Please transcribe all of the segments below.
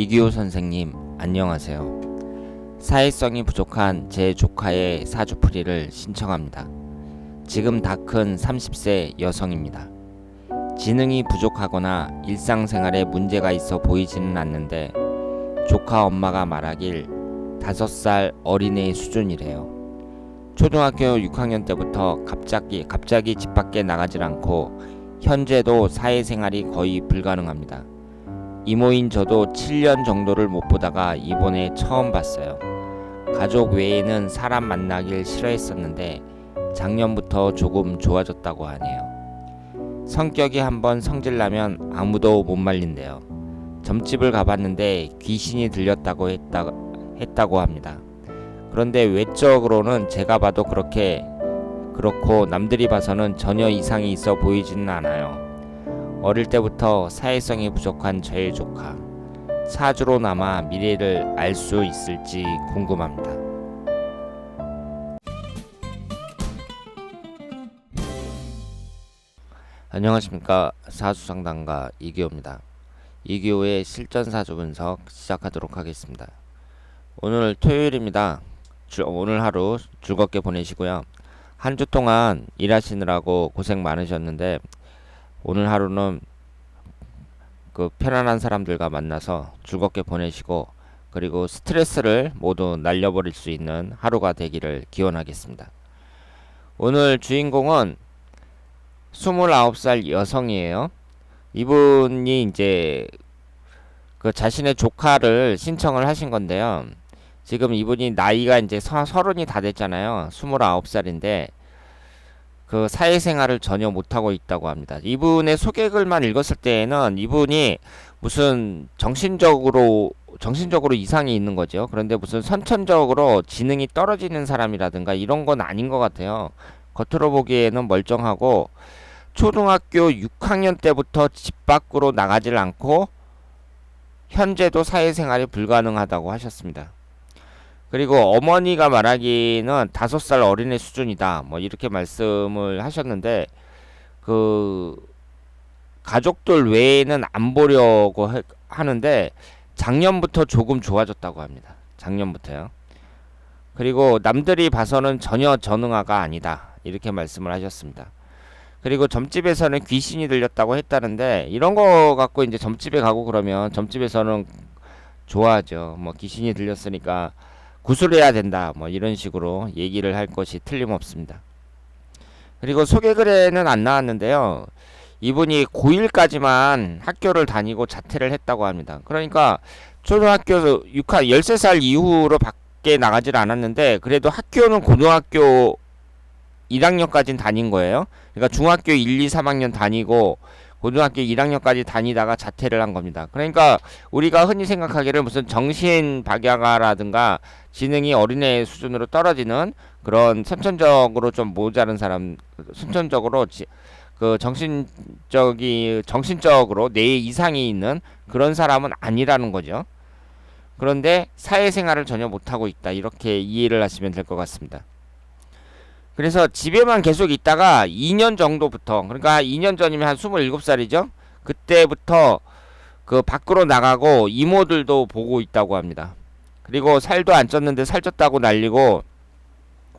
이기호 선생님, 안녕하세요. 사회성이 부족한 제 조카의 사주풀이를 신청합니다. 지금 다 큰 30세 여성입니다. 지능이 부족하거나 일상생활에 문제가 있어 보이지는 않는데 조카 엄마가 말하길 5살 어린애 수준이래요. 초등학교 6학년 때부터 갑자기 갑자기 집 밖에 나가질 않고 현재도 사회생활이 거의 불가능합니다. 이모인 저도 7년 정도를 못 보다가 이번에 처음 봤어요. 가족 외에는 사람 만나길 싫어했었는데 작년부터 조금 좋아졌다고 하네요. 성격이 한번 성질나면 아무도 못 말린대요. 점집을 가봤는데 귀신이 들렸다고 했다, 했다고 합니다. 그런데 외적으로는 제가 봐도 그렇게 그렇고 남들이 봐서는 전혀 이상이 있어 보이지는 않아요. 어릴 때부터 사회성이 부족한 저의 조카. 사주로 남아 미래를 알 수 있을지 궁금합니다. 안녕하십니까 사주상담가 이기호입니다. 이기호의 실전 사주 분석 시작하도록 하겠습니다. 오늘 토요일입니다. 주, 오늘 하루 즐겁게 보내시고요. 한 주 동안 일하시느라고 고생 많으셨는데 오늘 하루는 그 편안한 사람들과 만나서 즐겁게 보내시고 그리고 스트레스를 모두 날려버릴 수 있는 하루가 되기를 기원하겠습니다. 오늘 주인공은 29살 여성이에요. 이분이 이제 그 자신의 조카를 신청을 하신 건데요. 지금 이분이 나이가 이제 서, 서른이 다 됐잖아요. 29살인데 그 사회생활을 전혀 못하고 있다고 합니다. 이분의 소개글만 읽었을 때에는 이분이 무슨 정신적으로 정신적으로 이상이 있는 거죠. 그런데 무슨 선천적으로 지능이 떨어지는 사람이라든가 이런 건 아닌 것 같아요. 겉으로 보기에는 멀쩡하고 초등학교 6학년 때부터 집 밖으로 나가질 않고 현재도 사회생활이 불가능하다고 하셨습니다. 그리고 어머니가 말하기는 다섯 살 어린애 수준이다. 뭐 이렇게 말씀을 하셨는데 그 가족들 외에는 안 보려고 하, 하는데 작년부터 조금 좋아졌다고 합니다. 작년부터요. 그리고 남들이 봐서는 전혀 전응아가 아니다. 이렇게 말씀을 하셨습니다. 그리고 점집에서는 귀신이 들렸다고 했다는데 이런 거 갖고 이제 점집에 가고 그러면 점집에서는 좋아하죠. 뭐 귀신이 들렸으니까 구술해야 된다. 뭐 이런 식으로 얘기를 할 것이 틀림없습니다. 그리고 소개글에는 안 나왔는데요. 이분이 고1까지만 학교를 다니고 자퇴를 했다고 합니다. 그러니까 초등학교 6학 13살 이후로 밖에 나가질 않았는데 그래도 학교는 고등학교 1학년까지는 다닌 거예요. 그러니까 중학교 1, 2, 3학년 다니고 고등학교 1학년까지 다니다가 자퇴를 한 겁니다. 그러니까 우리가 흔히 생각하기를 무슨 정신 박약아라든가 지능이 어린애 수준으로 떨어지는 그런 선천적으로 좀 모자른 사람, 선천적으로 지, 그 정신적이 정신적으로 뇌에 이상이 있는 그런 사람은 아니라는 거죠. 그런데 사회생활을 전혀 못하고 있다 이렇게 이해를 하시면 될 것 같습니다. 그래서 집에만 계속 있다가 2년 정도부터 그러니까 2년 전이면 한 27살이죠. 그때부터 그 밖으로 나가고 이모들도 보고 있다고 합니다. 그리고 살도 안 쪘는데 살쪘다고 날리고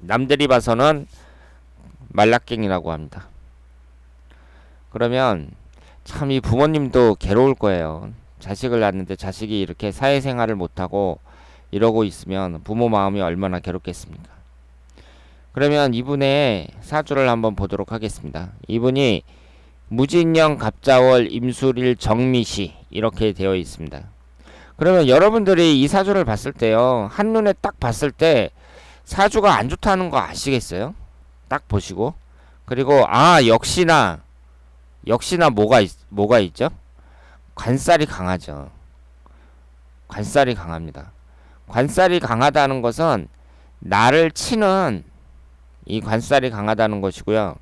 남들이 봐서는 말라깽이라고 합니다. 그러면 참 이 부모님도 괴로울 거예요. 자식을 낳는데 자식이 이렇게 사회생활을 못하고 이러고 있으면 부모 마음이 얼마나 괴롭겠습니까? 그러면 이분의 사주를 한번 보도록 하겠습니다. 이분이 무진령 갑자월 임술일 정미시 이렇게 되어 있습니다. 그러면 여러분들이 이 사주를 봤을 때요. 한눈에 딱 봤을 때 사주가 안 좋다는 거 아시겠어요? 딱 보시고 그리고 아 역시나 역시나 뭐가 있, 뭐가 있죠? 관살이 강하죠. 관살이 강합니다. 관살이 강하다는 것은 나를 치는 이 관살이 강하다는 것이고요.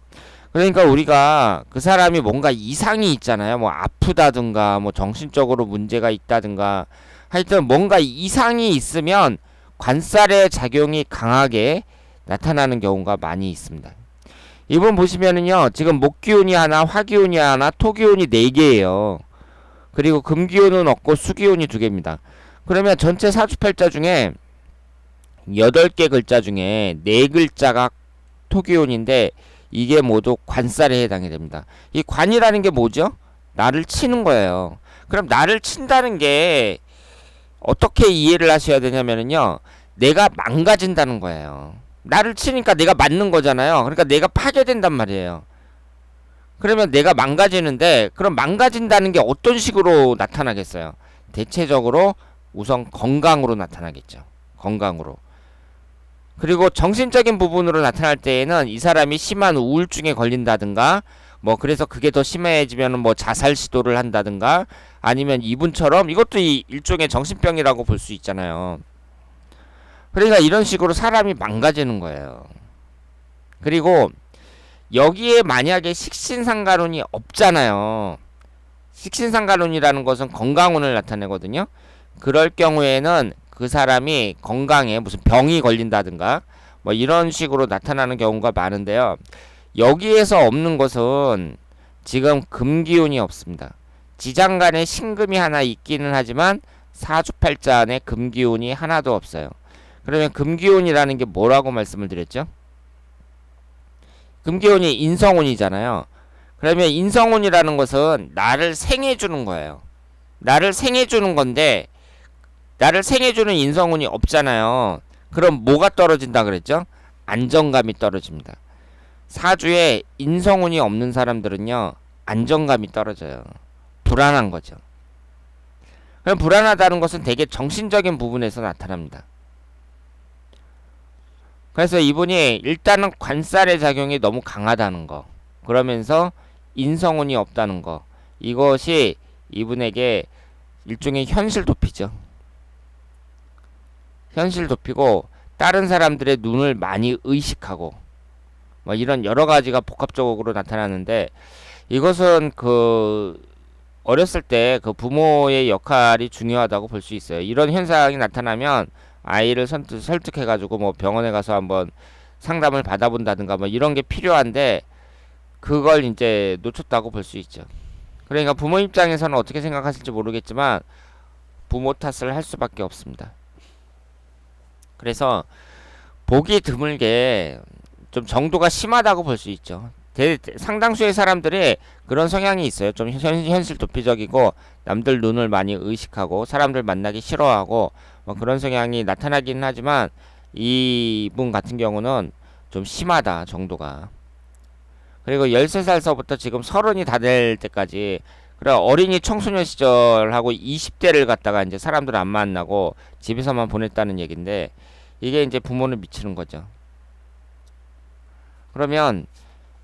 그러니까 우리가 그 사람이 뭔가 이상이 있잖아요. 뭐 아프다든가 뭐 정신적으로 문제가 있다든가 하여튼 뭔가 이상이 있으면 관살의 작용이 강하게 나타나는 경우가 많이 있습니다. 이분 보시면은요. 지금 목기운이 하나, 화기운이 하나, 토기운이 네 개예요. 그리고 금기운은 없고 수기운이 두 개입니다. 그러면 전체 사주팔자 중에 여덟 개 글자 중에 네 글자가 토기운인데 이게 모두 관살에 해당이 됩니다. 이 관이라는 게 뭐죠? 나를 치는 거예요. 그럼 나를 친다는 게 어떻게 이해를 하셔야 되냐면요. 내가 망가진다는 거예요. 나를 치니까 내가 맞는 거잖아요. 그러니까 내가 파괴된단 말이에요. 그러면 내가 망가지는데 그럼 망가진다는 게 어떤 식으로 나타나겠어요? 대체적으로 우선 건강으로 나타나겠죠. 건강으로. 그리고 정신적인 부분으로 나타날 때에는 이 사람이 심한 우울증에 걸린다든가 뭐 그래서 그게 더 심해지면 뭐 자살 시도를 한다든가 아니면 이분처럼 이것도 이 일종의 정신병이라고 볼 수 있잖아요. 그러니까 이런 식으로 사람이 망가지는 거예요. 그리고 여기에 만약에 식신상가론이 없잖아요. 식신상가론이라는 것은 건강운을 나타내거든요. 그럴 경우에는 그 사람이 건강에 무슨 병이 걸린다든가 뭐 이런 식으로 나타나는 경우가 많은데요. 여기에서 없는 것은 지금 금기운이 없습니다. 지장간에 신금이 하나 있기는 하지만 사주팔자 안에 금기운이 하나도 없어요. 그러면 금기운이라는 게 뭐라고 말씀을 드렸죠? 금기운이 인성운이잖아요. 그러면 인성운이라는 것은 나를 생해주는 거예요. 나를 생해주는 건데 나를 생해주는 인성운이 없잖아요. 그럼 뭐가 떨어진다 그랬죠? 안정감이 떨어집니다. 사주에 인성운이 없는 사람들은요 안정감이 떨어져요. 불안한 거죠. 그럼 불안하다는 것은 되게 정신적인 부분에서 나타납니다. 그래서 이분이 일단은 관살의 작용이 너무 강하다는 거. 그러면서 인성운이 없다는 거. 이것이 이분에게 일종의 현실 도피죠. 현실 도피고 다른 사람들의 눈을 많이 의식하고 뭐 이런 여러 가지가 복합적으로 나타나는데 이것은 그 어렸을 때 그 부모의 역할이 중요하다고 볼 수 있어요. 이런 현상이 나타나면 아이를 선뜻 설득해가지고 뭐 병원에 가서 한번 상담을 받아본다든가 뭐 이런 게 필요한데 그걸 이제 놓쳤다고 볼 수 있죠. 그러니까 부모 입장에서는 어떻게 생각하실지 모르겠지만 부모 탓을 할 수밖에 없습니다. 그래서 보기 드물게 좀 정도가 심하다고 볼 수 있죠. 대, 상당수의 사람들이 그런 성향이 있어요. 좀 현, 현실 도피적이고 남들 눈을 많이 의식하고 사람들 만나기 싫어하고 뭐 그런 성향이 나타나기는 하지만 이분 같은 경우는 좀 심하다 정도가. 그리고 13살서부터 지금 서른이 다 될 때까지 그래 어린이 청소년 시절하고 20대를 갖다가 이제 사람들 안 만나고 집에서만 보냈다는 얘긴데 이게 이제 부모는 미치는 거죠. 그러면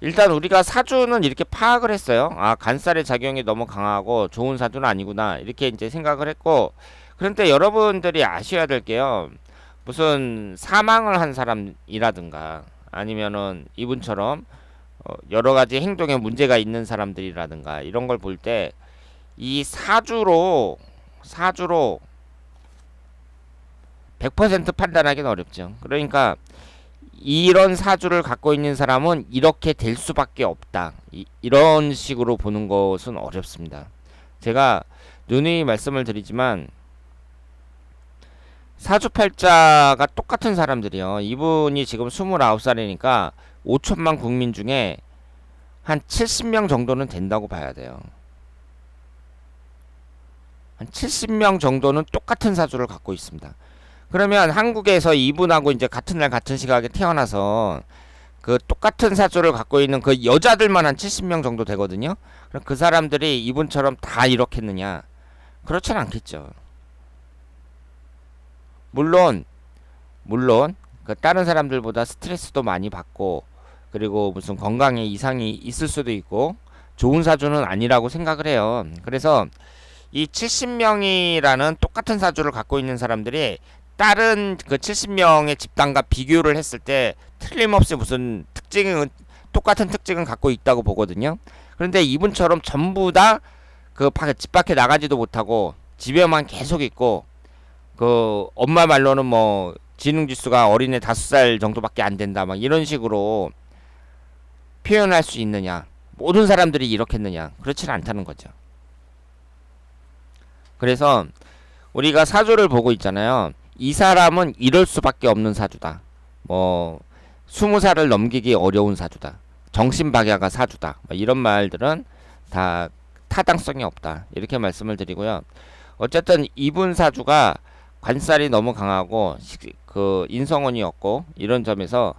일단 우리가 사주는 이렇게 파악을 했어요. 아, 간살의 작용이 너무 강하고 좋은 사주는 아니구나. 이렇게 이제 생각을 했고, 그런데 여러분들이 아셔야 될 게요. 무슨 사망을 한 사람이라든가, 아니면은 이분처럼 어, 여러 가지 행동에 문제가 있는 사람들이라든가, 이런 걸 볼 때, 이 사주로, 사주로 100% 판단하기는 어렵죠. 그러니까, 이런 사주를 갖고 있는 사람은 이렇게 될 수밖에 없다. 이, 이런 식으로 보는 것은 어렵습니다. 제가 누누이 말씀을 드리지만 사주팔자가 똑같은 사람들이요. 이분이 지금 29살이니까 5천만 국민 중에 한 70명 정도는 된다고 봐야 돼요. 한 70명 정도는 똑같은 사주를 갖고 있습니다. 그러면 한국에서 이분하고 이제 같은 날 같은 시각에 태어나서 그 똑같은 사주를 갖고 있는 그 여자들만 한 70명 정도 되거든요. 그럼 그 사람들이 이분처럼 다 이렇겠느냐? 그렇진 않겠죠. 물론 물론 그 다른 사람들보다 스트레스도 많이 받고 그리고 무슨 건강에 이상이 있을 수도 있고 좋은 사주는 아니라고 생각을 해요. 그래서 이 70명이라는 똑같은 사주를 갖고 있는 사람들이 다른 그 70명의 집단과 비교를 했을 때 틀림없이 무슨 특징은 똑같은 특징은 갖고 있다고 보거든요. 그런데 이분처럼 전부 다 그 집 밖에 나가지도 못하고 집에만 계속 있고 그 엄마 말로는 뭐 지능 지수가 어린애 다섯 살 정도밖에 안 된다 막 이런 식으로 표현할 수 있느냐 모든 사람들이 이렇겠느냐 그렇지는 않다는 거죠. 그래서 우리가 사주를 보고 있잖아요. 이 사람은 이럴 수밖에 없는 사주다. 뭐 스무 살을 넘기기 어려운 사주다. 정신박야가 사주다. 뭐 이런 말들은 다 타당성이 없다. 이렇게 말씀을 드리고요. 어쨌든 이분 사주가 관살이 너무 강하고 식- 그 인성원이었고 이런 점에서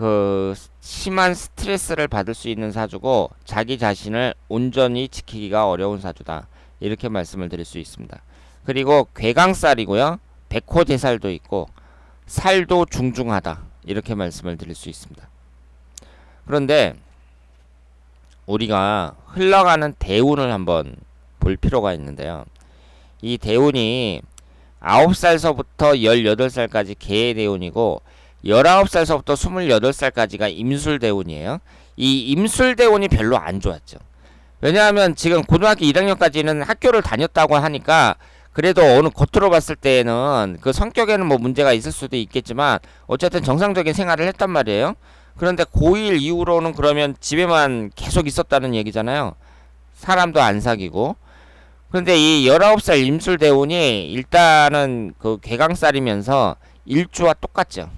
그 심한 스트레스를 받을 수 있는 사주고 자기 자신을 온전히 지키기가 어려운 사주다. 이렇게 말씀을 드릴 수 있습니다. 그리고 괴강살이고요. 백호대살도 있고 살도 중중하다. 이렇게 말씀을 드릴 수 있습니다. 그런데 우리가 흘러가는 대운을 한번 볼 필요가 있는데요. 이 대운이 9살서부터 18살까지 개의 대운이고 19살서부터 28살까지가 임술 대운이에요. 이 임술 대운이 별로 안 좋았죠. 왜냐하면 지금 고등학교 1학년까지는 학교를 다녔다고 하니까 그래도 어느 겉으로 봤을 때에는 그 성격에는 뭐 문제가 있을 수도 있겠지만 어쨌든 정상적인 생활을 했단 말이에요. 그런데 고1 이후로는 그러면 집에만 계속 있었다는 얘기잖아요. 사람도 안 사귀고. 그런데 이 19살 임술 대운이 일단은 그 개강살이면서 일주와 똑같죠.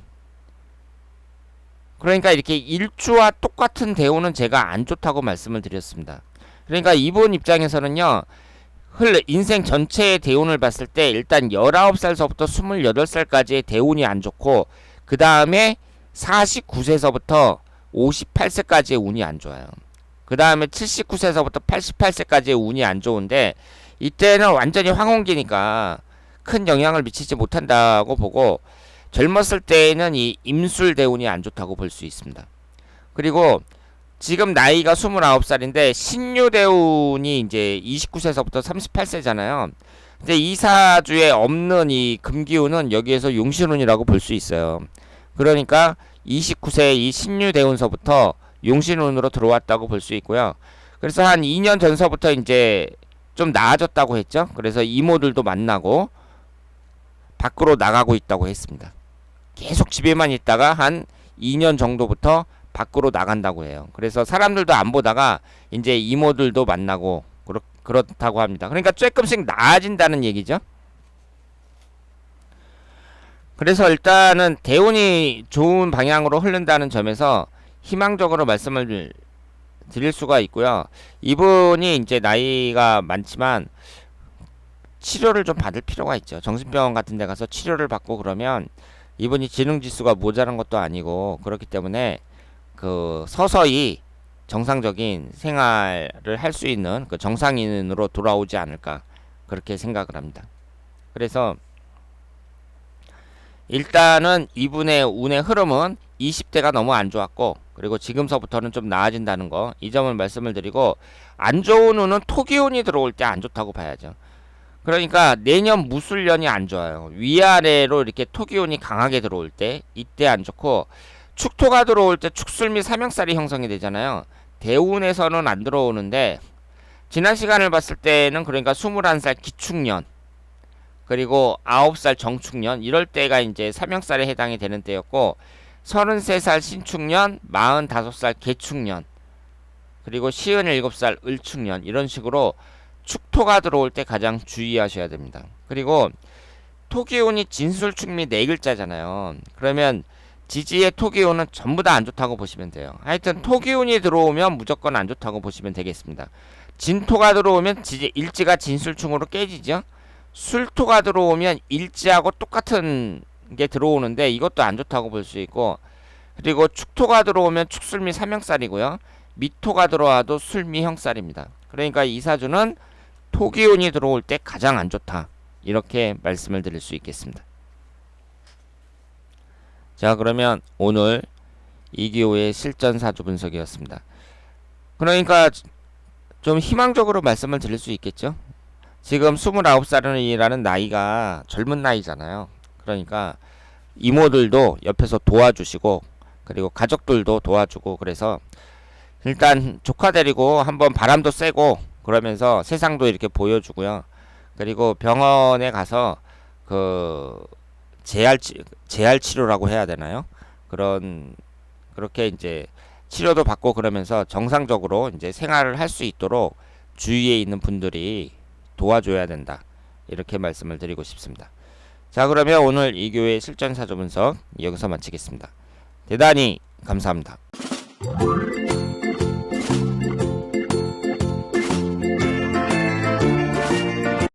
그러니까 이렇게 일주와 똑같은 대운은 제가 안 좋다고 말씀을 드렸습니다. 그러니까 이분 입장에서는요. 흘 인생 전체의 대운을 봤을 때 일단 19살서부터 28살까지의 대운이 안 좋고 그 다음에 49세서부터 58세까지의 운이 안 좋아요. 그 다음에 79세서부터 88세까지의 운이 안 좋은데 이때는 완전히 황혼기니까 큰 영향을 미치지 못한다고 보고 젊었을 때에는 이 임술 대운이 안 좋다고 볼 수 있습니다. 그리고 지금 나이가 29살인데 신유 대운이 이제 29세서부터 38세잖아요. 근데 이 사주에 없는 이 금기운은 여기에서 용신운이라고 볼 수 있어요. 그러니까 29세 이 신유 대운서부터 용신운으로 들어왔다고 볼 수 있고요. 그래서 한 2년 전서부터 이제 좀 나아졌다고 했죠. 그래서 이모들도 만나고 밖으로 나가고 있다고 했습니다. 계속 집에만 있다가 한 2년 정도부터 밖으로 나간다고 해요. 그래서 사람들도 안 보다가 이제 이모들도 만나고 그렇, 그렇다고 합니다. 그러니까 조금씩 나아진다는 얘기죠. 그래서 일단은 대운이 좋은 방향으로 흐른다는 점에서 희망적으로 말씀을 드릴 수가 있고요. 이분이 이제 나이가 많지만 치료를 좀 받을 필요가 있죠. 정신병원 같은 데 가서 치료를 받고 그러면 이분이 지능 지수가 모자란 것도 아니고 그렇기 때문에 그 서서히 정상적인 생활을 할 수 있는 그 정상인으로 돌아오지 않을까 그렇게 생각을 합니다. 그래서 일단은 이분의 운의 흐름은 20대가 너무 안 좋았고 그리고 지금서부터는 좀 나아진다는 거 이 점을 말씀을 드리고 안 좋은 운은 토기운이 들어올 때 안 좋다고 봐야죠. 그러니까 내년 무술년이 안 좋아요. 위아래로 이렇게 토기운이 강하게 들어올 때 이때 안 좋고 축토가 들어올 때 축술미 삼형살이 형성이 되잖아요. 대운에서는 안 들어오는데 지난 시간을 봤을 때는 그러니까 21살 기축년 그리고 9살 정축년 이럴 때가 이제 삼형살에 해당이 되는 때였고 33살 신축년, 45살 개축년 그리고 57살 을축년 이런 식으로 축토가 들어올 때 가장 주의하셔야 됩니다. 그리고 토기운이 진술축 미 네 글자잖아요. 그러면 지지의 토기운은 전부 다 안 좋다고 보시면 돼요. 하여튼 토기운이 들어오면 무조건 안 좋다고 보시면 되겠습니다. 진토가 들어오면 지지 일지가 진술충으로 깨지죠. 술토가 들어오면 일지하고 똑같은 게 들어오는데 이것도 안 좋다고 볼 수 있고 그리고 축토가 들어오면 축술미 삼형살이고요. 미토가 들어와도 술미 형살입니다. 그러니까 이 사주는 토기운이 들어올 때 가장 안 좋다. 이렇게 말씀을 드릴 수 있겠습니다. 자, 그러면 오늘 이기호의 실전 사주 분석이었습니다. 그러니까 좀 희망적으로 말씀을 드릴 수 있겠죠? 지금 29살이라는 나이가 젊은 나이잖아요. 그러니까 이모들도 옆에서 도와주시고 그리고 가족들도 도와주고 그래서 일단 조카 데리고 한번 바람도 쐬고 그러면서 세상도 이렇게 보여주고요. 그리고 병원에 가서 그 재활 치, 재활 치료라고 해야 되나요? 그런 그렇게 이제 치료도 받고 그러면서 정상적으로 이제 생활을 할 수 있도록 주위에 있는 분들이 도와줘야 된다. 이렇게 말씀을 드리고 싶습니다. 자, 그러면 오늘 이 교회 실전 사조 분석 여기서 마치겠습니다. 대단히 감사합니다.